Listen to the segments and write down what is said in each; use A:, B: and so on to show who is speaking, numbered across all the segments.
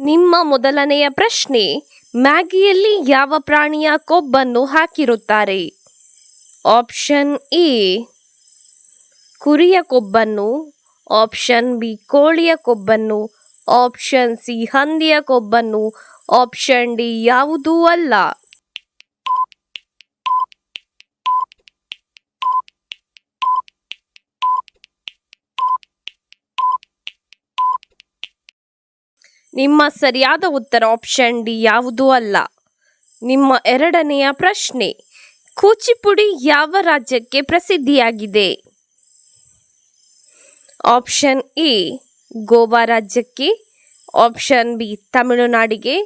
A: ನಿಮ್ಮ ಮೊದಲನೆಯ ಪ್ರಶ್ನೆ, ಮ್ಯಾಗಿಯಲ್ಲಿ ಯಾವ ಪ್ರಾಣಿಯ ಕೊಬ್ಬನ್ನು ಹಾಕಿರುತ್ತಾರೆ? ಆಪ್ಷನ್ ಎ, ಕುರಿಯ ಕೊಬ್ಬನ್ನು, ಆಪ್ಷನ್ ಬಿ, ಕೋಳಿಯ ಕೊಬ್ಬನ್ನು, ಆಪ್ಷನ್ ಸಿ, ಹಂದಿಯ ಕೊಬ್ಬನ್ನು, ಆಪ್ಷನ್ ಡಿ, ಯಾವುದೂ ಅಲ್ಲ. ನಿಮ್ಮ ಸರಿಯಾದ ಉತ್ತರ ಆಪ್ಷನ್ ಡಿ ಯಾವುದೂ ಅಲ್ಲ. ನಿಮ್ಮ ಎರಡನೆಯ ಪ್ರಶ್ನೆ, ಕೂಚಿಪುಡಿ ಯಾವ ರಾಜ್ಯಕ್ಕೆ ಪ್ರಸಿದ್ಧಿಯಾಗಿದೆ? ಆಪ್ಷನ್ ಎ ಗೋವಾ ರಾಜ್ಯಕ್ಕೆ. ಆಪ್ಷನ್ ಬಿ ತಮಿಳುನಾಡಿಗೆ.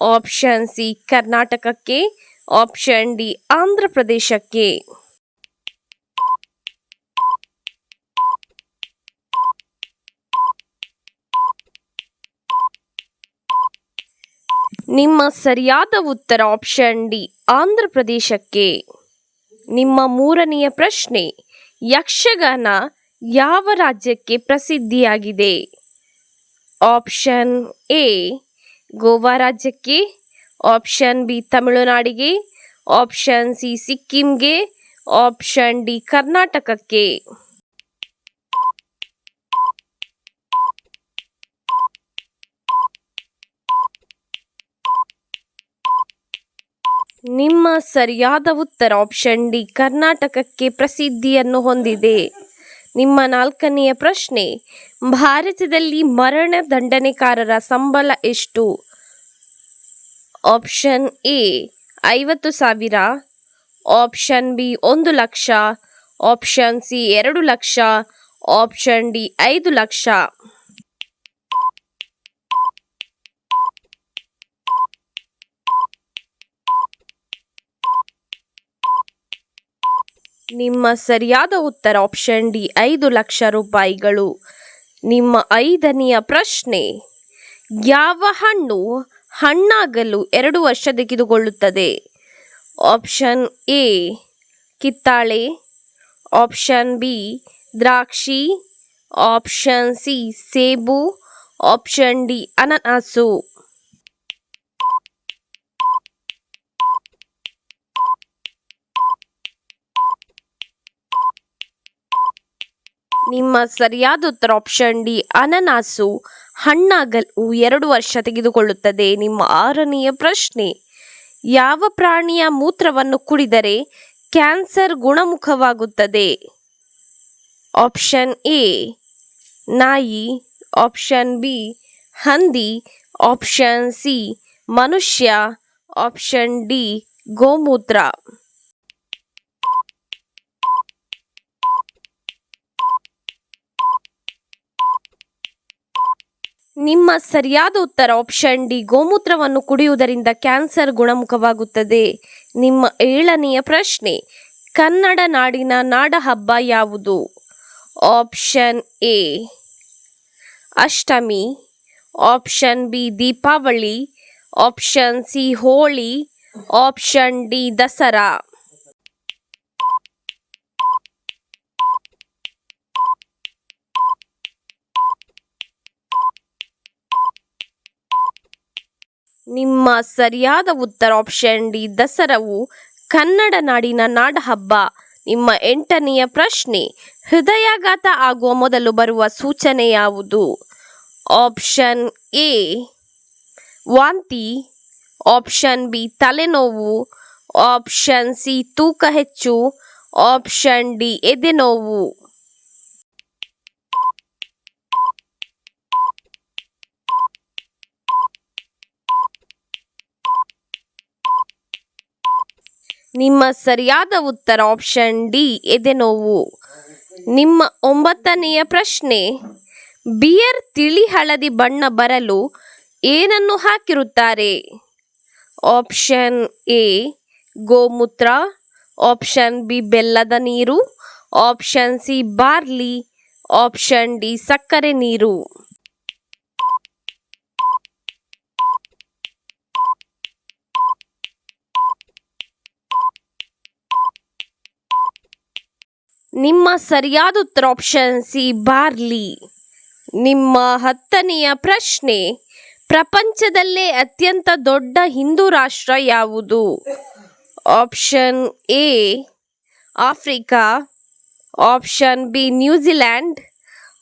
A: ಆಪ್ಷನ್ ಸಿ ಕರ್ನಾಟಕಕ್ಕೆ. ಆಪ್ಷನ್ ಡಿ ಆಂಧ್ರ ಪ್ರದೇಶಕ್ಕೆ. ನಿಮ್ಮ ಸರಿಯಾದ ಉತ್ತರ ಆಪ್ಷನ್ ಡಿ ಆಂಧ್ರ ಪ್ರದೇಶಕ್ಕೆ. ನಿಮ್ಮ ಮೂರನೆಯ ಪ್ರಶ್ನೆ, ಯಕ್ಷಗಾನ ಯಾವ ರಾಜ್ಯಕ್ಕೆ ಪ್ರಸಿದ್ಧಿಯಾಗಿದೆ? ಆಪ್ಷನ್ ಎ ಗೋವಾ ರಾಜ್ಯಕ್ಕೆ. ಆಪ್ಷನ್ ಬಿ ತಮಿಳುನಾಡಿಗೆ. ಆಪ್ಷನ್ ಸಿ ಸಿಕ್ಕಿಂಗೆ. ಆಪ್ಷನ್ ಡಿ ಕರ್ನಾಟಕಕ್ಕೆ. ನಿಮ್ಮ ಸರಿಯಾದ ಉತ್ತರ ಆಪ್ಷನ್ ಡಿ ಕರ್ನಾಟಕಕ್ಕೆ ಪ್ರಸಿದ್ಧಿಯನ್ನು ಹೊಂದಿದೆ. ನಿಮ್ಮ ನಾಲ್ಕನೆಯ ಪ್ರಶ್ನೆ, ಭಾರತದಲ್ಲಿ ಮರಣ ದಂಡನೆಕಾರರ ಸಂಬಳ ಎಷ್ಟು? ಆಪ್ಷನ್ ಎ, ಐವತ್ತು ಸಾವಿರ. ಆಪ್ಷನ್ ಬಿ, ಒಂದು ಲಕ್ಷ. ಆಪ್ಷನ್ ಸಿ, ಎರಡು ಲಕ್ಷ. ಆಪ್ಷನ್ ಡಿ, ಐದು ಲಕ್ಷ. ನಿಮ್ಮ ಸರಿಯಾದ ಉತ್ತರ ಆಪ್ಷನ್ ಡಿ ಐದು ಲಕ್ಷ ರೂಪಾಯಿಗಳು. ನಿಮ್ಮ ಐದನೆಯ ಪ್ರಶ್ನೆ, ಯಾವ ಹಣ್ಣು ಹಣ್ಣಾಗಲು ಎರಡು ವರ್ಷ ತೆಗೆದುಕೊಳ್ಳುತ್ತದೆ? ಆಪ್ಷನ್ ಎ ಕಿತ್ತಾಳೆ. ಆಪ್ಷನ್ ಬಿ ದ್ರಾಕ್ಷಿ. ಆಪ್ಷನ್ ಸಿ ಸೇಬು. ಆಪ್ಷನ್ ಡಿ ಅನನಾಸು. ನಿಮ್ಮ ಸರಿಯಾದ ಉತ್ತರ ಆಪ್ಷನ್ ಡಿ ಅನನಾಸು. ಹಣ್ಣಾಗಲು ಎರಡು ವರ್ಷ ತೆಗೆದುಕೊಳ್ಳುತ್ತದೆ. ನಿಮ್ಮ ಆರನೆಯ ಪ್ರಶ್ನೆ, ಯಾವ ಪ್ರಾಣಿಯ ಮೂತ್ರವನ್ನು ಕುಡಿದರೆ ಕ್ಯಾನ್ಸರ್ ಗುಣಮುಖವಾಗುತ್ತದೆ? ಆಪ್ಷನ್ ಎ ನಾಯಿ. ಆಪ್ಷನ್ ಬಿ ಹಂದಿ. ಆಪ್ಷನ್ ಸಿ ಮನುಷ್ಯ. ಆಪ್ಷನ್ ಡಿ ಗೋಮೂತ್ರ. ನಿಮ್ಮ ಸರಿಯಾದ ಉತ್ತರ ಆಪ್ಷನ್ ಡಿ ಗೋಮೂತ್ರವನ್ನು ಕುಡಿಯುವುದರಿಂದ ಕ್ಯಾನ್ಸರ್ ಗುಣಮುಖವಾಗುತ್ತದೆ. ನಿಮ್ಮ ಏಳನೆಯ ಪ್ರಶ್ನೆ, ಕನ್ನಡ ನಾಡಿನ ನಾಡಹಬ್ಬ ಯಾವುದು? Option A Ashtami. Option B Deepavali. Option C Holi. Option D Dasara. ನಿಮ್ಮ ಸರಿಯಾದ ಉತ್ತರ ಆಪ್ಷನ್ ಡಿ, ದಸರವು ಕನ್ನಡ ನಾಡಿನ ನಾಡಹಬ್ಬ. ನಿಮ್ಮ ಎಂಟನೆಯ ಪ್ರಶ್ನೆ, ಹೃದಯಾಘಾತ ಆಗುವ ಮೊದಲು ಬರುವ ಸೂಚನೆ ಯಾವುದು? ಆಪ್ಷನ್ ಎ ವಾಂತಿ. ಆಪ್ಷನ್ ಬಿ ತಲೆನೋವು. ಆಪ್ಷನ್ ಸಿ ತೂಕ ಹೆಚ್ಚು. ಆಪ್ಷನ್ ಡಿ ಎದೆನೋವು ನಿಮ್ಮ ಸರಿಯಾದ ಉತ್ತರ ಆಪ್ಷನ್ ಡಿ ಎದೆನೋವು. ನಿಮ್ಮ ಒಂಬತ್ತನೆಯ ಪ್ರಶ್ನೆ, ಬಿಯರ್ ತಿಳಿ ಹಳದಿ ಬಣ್ಣ ಬರಲು ಏನನ್ನು ಹಾಕಿರುತ್ತಾರೆ? ಆಪ್ಷನ್ ಎ ಗೋಮೂತ್ರ. ಆಪ್ಷನ್ ಬಿ ಬೆಲ್ಲದ ನೀರು. Option C barley. Option D ಸಕ್ಕರೆ ನೀರು. ನಿಮ್ಮ ಸರಿಯಾದ ಉತ್ತರ ಆಪ್ಷನ್ ಸಿ ಬಾರ್ಲಿ. ನಿಮ್ಮ ಹತ್ತನೆಯ ಪ್ರಶ್ನೆ, ಪ್ರಪಂಚದಲ್ಲೇ ಅತ್ಯಂತ ದೊಡ್ಡ ಹಿಂದೂ ರಾಷ್ಟ್ರ ಯಾವುದು? Option A Africa. Option B New Zealand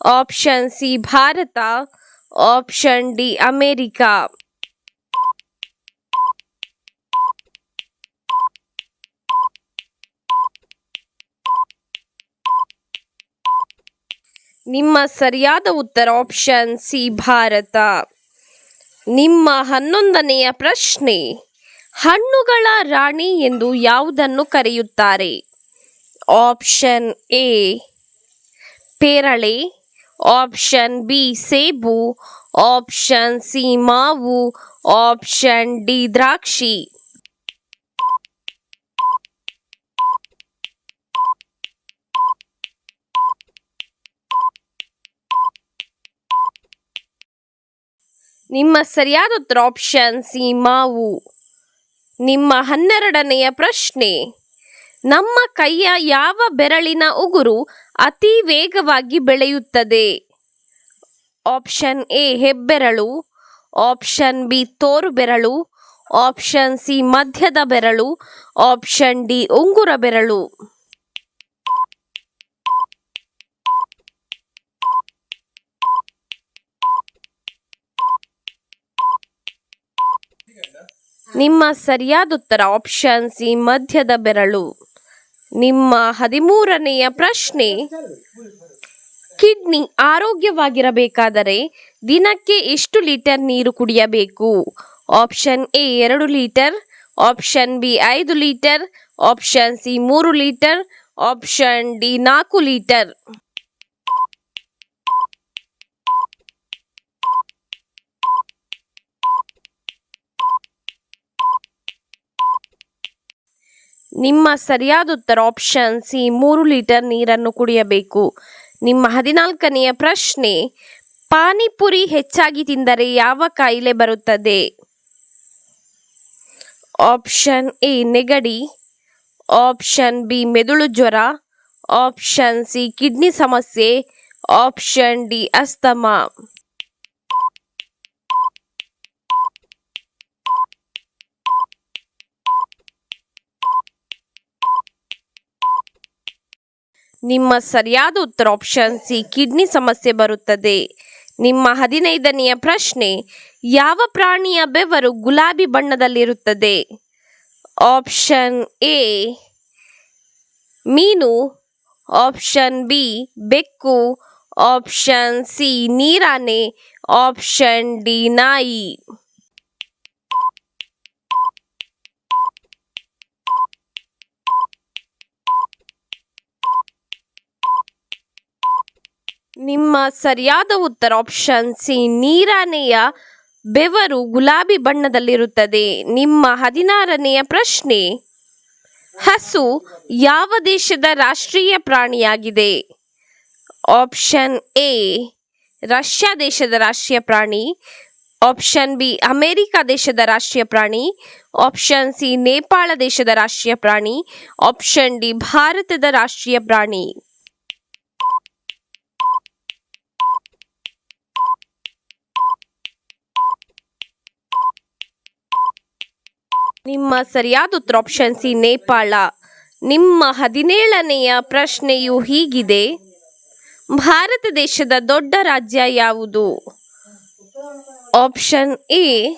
A: option C Bharat. Option D America. ನಿಮ್ಮ ಸರಿಯಾದ ಉತ್ತರ ಆಪ್ಷನ್ ಸಿ ಭಾರತ. ನಿಮ್ಮ ಹನ್ನೊಂದನೆಯ ಪ್ರಶ್ನೆ, ಹಣ್ಣುಗಳ ರಾಣಿ ಎಂದು ಯಾವುದನ್ನು ಕರೆಯುತ್ತಾರೆ? ಆಪ್ಷನ್ ಎ ಪೇರಳೆ. ಆಪ್ಷನ್ ಬಿ ಸೇಬು. ಆಪ್ಷನ್ ಸಿ ಮಾವು. ಆಪ್ಷನ್ ಡಿ ದ್ರಾಕ್ಷಿ. ನಿಮ್ಮ ಸರಿಯಾದ ಉತ್ತರ ಆಪ್ಷನ್ ಸಿ ಮಾವು. ನಿಮ್ಮ ಹನ್ನೆರಡನೆಯ ಪ್ರಶ್ನೆ. ನಮ್ಮ ಕೈಯ ಯಾವ ಬೆರಳಿನ ಉಗುರು ಅತಿ ವೇಗವಾಗಿ ಬೆಳೆಯುತ್ತದೆ? ಆಪ್ಷನ್ ಎ ಹೆಬ್ಬೆರಳು ಆಪ್ಷನ್ ಬಿ ತೋರು ಬೆರಳು ಆಪ್ಷನ್ ಸಿ ಮಧ್ಯದ ಬೆರಳು ಆಪ್ಷನ್ ಡಿ ಉಂಗುರ ಬೆರಳು. ನಿಮ್ಮ ಸರಿಯಾದ ಉತ್ತರ ಆಪ್ಷನ್ ಸಿ ಮಧ್ಯದ ಬೆರಳು. ನಿಮ್ಮ ಹದಿಮೂರನೆಯ ಪ್ರಶ್ನೆ, ಕಿಡ್ನಿ ಆರೋಗ್ಯವಾಗಿರಬೇಕಾದರೆ ದಿನಕ್ಕೆ ಎಷ್ಟು ಲೀಟರ್ ನೀರು ಕುಡಿಯಬೇಕು? ಆಪ್ಷನ್ ಎ ಎರಡು ಲೀಟರ್ ಆಪ್ಷನ್ ಬಿ ಐದು ಲೀಟರ್ ಆಪ್ಷನ್ ಸಿ ಮೂರು ಲೀಟರ್ ಆಪ್ಷನ್ ಡಿ ನಾಲ್ಕು ಲೀಟರ್. ನಿಮ್ಮ ಸರಿಯಾದ ಉತ್ತರ ಆಪ್ಷನ್ ಸಿ ಮೂರು ಲೀಟರ್ ನೀರನ್ನು ಕುಡಿಯಬೇಕು. ನಿಮ್ಮ ಹದಿನಾಲ್ಕನೆಯ ಪ್ರಶ್ನೆ, ಪಾನಿಪುರಿ ಹೆಚ್ಚಾಗಿ ತಿಂದರೆ ಯಾವ ಕಾಯಿಲೆ ಬರುತ್ತದೆ? ಆಪ್ಷನ್ ಎ ನೆಗಡಿ. ಆಪ್ಷನ್ ಬಿ ಮೆದುಳು ಜ್ವರ. ಆಪ್ಷನ್ ಸಿ ಕಿಡ್ನಿ ಸಮಸ್ಯೆ. Option D asthma. ನಿಮ್ಮ ಸರಿಯಾದ ಉತ್ತರ ಆಪ್ಷನ್ ಸಿ ಕಿಡ್ನಿ ಸಮಸ್ಯೆ ಬರುತ್ತದೆ. ನಿಮ್ಮ ಹದಿನೈದನೆಯ ಪ್ರಶ್ನೆ, ಯಾವ ಪ್ರಾಣಿಯ ಬೆವರು ಗುಲಾಬಿ ಬಣ್ಣದಲ್ಲಿರುತ್ತದೆ? ಆಪ್ಷನ್ ಎ ಮೀನು. ಆಪ್ಷನ್ ಬಿ ಬೆಕ್ಕು. ಆಪ್ಷನ್ ಸಿ ನೀರಾನೆ. ಆಪ್ಷನ್ ಡಿ ನಾಯಿ. ನಿಮ್ಮ ಸರಿಯಾದ ಉತ್ತರ ಆಪ್ಷನ್ ಸಿ ನೀರಾನೆಯ ಬೆವರು ಗುಲಾಬಿ ಬಣ್ಣದಲ್ಲಿರುತ್ತದೆ. ನಿಮ್ಮ ಹದಿನಾರನೆಯ ಪ್ರಶ್ನೆ, ಹಸು ಯಾವ ದೇಶದ ರಾಷ್ಟ್ರೀಯ ಪ್ರಾಣಿಯಾಗಿದೆ? ಆಪ್ಷನ್ ಎ ರಷ್ಯಾ ದೇಶದ ರಾಷ್ಟ್ರೀಯ ಪ್ರಾಣಿ. ಆಪ್ಷನ್ ಬಿ ಅಮೆರಿಕ ದೇಶದ ರಾಷ್ಟ್ರೀಯ ಪ್ರಾಣಿ. ಆಪ್ಷನ್ ಸಿ ನೇಪಾಳ ದೇಶದ ರಾಷ್ಟ್ರೀಯ ಪ್ರಾಣಿ. ಆಪ್ಷನ್ ಡಿ ಭಾರತದ ರಾಷ್ಟ್ರೀಯ ಪ್ರಾಣಿ. ನಿಮ್ಮ ಸರಿಯಾದ ಉತ್ತರ ಆಪ್ಷನ್ ಸಿ ನೇಪಾಳ. ನಿಮ್ಮ ಹದಿನೇಳನೆಯ ಪ್ರಶ್ನೆಯು ಹೀಗಿದೆ. ಭಾರತ ದೇಶದ ದೊಡ್ಡ ರಾಜ್ಯ ಯಾವುದು? Option A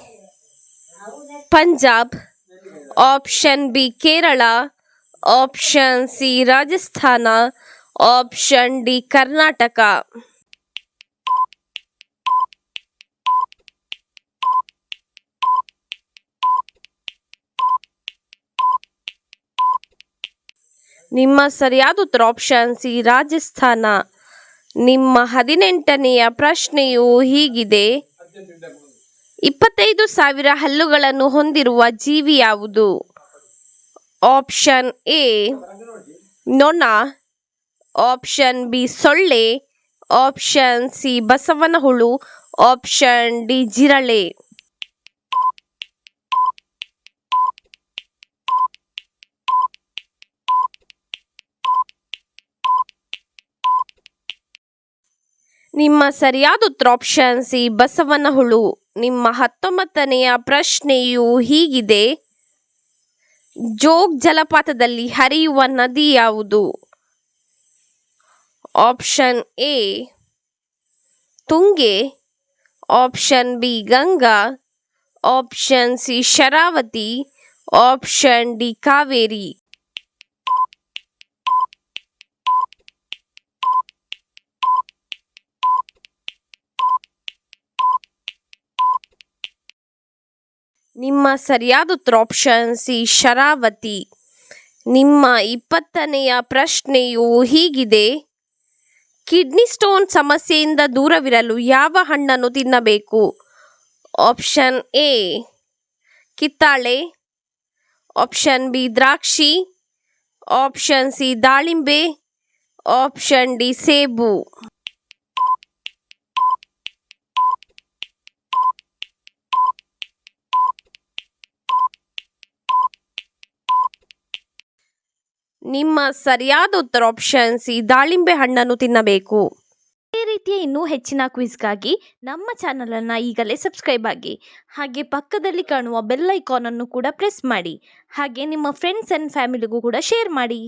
A: Punjab. Option B Kerala. Option C Rajasthan. Option D Karnataka. ನಿಮ್ಮ ಸರಿಯಾದ ಉತ್ತರ ಆಪ್ಷನ್ ಸಿ, ರಾಜಸ್ಥಾನ. ನಿಮ್ಮ ಹದಿನೆಂಟನೆಯ ಪ್ರಶ್ನೆಯು ಹೀಗಿದೆ. ಇಪ್ಪತ್ತೈದು ಸಾವಿರ ಹಲ್ಲುಗಳನ್ನು ಹೊಂದಿರುವ ಜೀವಿ ಯಾವುದು? ಆಪ್ಷನ್ ಎ, ನೊಣ. ಆಪ್ಷನ್ ಬಿ, ಸೊಳ್ಳೆ. ಆಪ್ಷನ್ ಸಿ ಬಸವನ ಹುಳು ಆಪ್ಷನ್ ಡಿ, ಜಿರಳೆ. ನಿಮ್ಮ ಸರಿಯಾದ ಉತ್ತರ ಆಪ್ಷನ್ ಸಿ ಬಸವನಹುಳು. ನಿಮ್ಮ ಹತ್ತೊಂಬತ್ತನೆಯ ಪ್ರಶ್ನೆಯು ಹೀಗಿದೆ. ಜೋಗ್ ಜಲಪಾತದಲ್ಲಿ ಹರಿಯುವ ನದಿ ಯಾವುದು? Option A Tunga. Option B Ganga. Option C Sharavati. Option D Kaveri. ನಿಮ್ಮ ಸರಿಯಾದ ಉತ್ತರ ಆಪ್ಷನ್ ಸಿ ಶರಾವತಿ. ನಿಮ್ಮ ಇಪ್ಪತ್ತನೆಯ ಪ್ರಶ್ನೆಯು ಹೀಗಿದೆ. ಕಿಡ್ನಿ ಸ್ಟೋನ್ ಸಮಸ್ಯೆಯಿಂದ ದೂರವಿರಲು ಯಾವ ಹಣ್ಣನ್ನು ತಿನ್ನಬೇಕು? ಆಪ್ಷನ್ ಎ ಕಿತ್ತಾಳೆ. ಆಪ್ಷನ್ ಬಿ ದ್ರಾಕ್ಷಿ. ಆಪ್ಷನ್ ಸಿ ದಾಳಿಂಬೆ. ಆಪ್ಷನ್ ಡಿ ಸೇಬು. ನಿಮ್ಮ ಸರಿಯಾದ ಉತ್ತರ ಆಪ್ಷನ್ ಸಿ ದಾಳಿಂಬೆ ಹಣ್ಣನ್ನು ತಿನ್ನಬೇಕು.
B: ಈ ರೀತಿಯ ಇನ್ನೂ ಹೆಚ್ಚಿನ ಕ್ವಿಜ್ಗಾಗಿ ನಮ್ಮ ಚಾನಲನ್ನು ಈಗಲೇ ಸಬ್ಸ್ಕ್ರೈಬ್ ಆಗಿ, ಹಾಗೆ ಪಕ್ಕದಲ್ಲಿ ಕಾಣುವ ಬೆಲ್ ಐಕಾನನ್ನು ಕೂಡ ಪ್ರೆಸ್ ಮಾಡಿ, ಹಾಗೆ ನಿಮ್ಮ ಫ್ರೆಂಡ್ಸ್ ಆ್ಯಂಡ್ ಫ್ಯಾಮಿಲಿಗೂ ಕೂಡ ಶೇರ್ ಮಾಡಿ.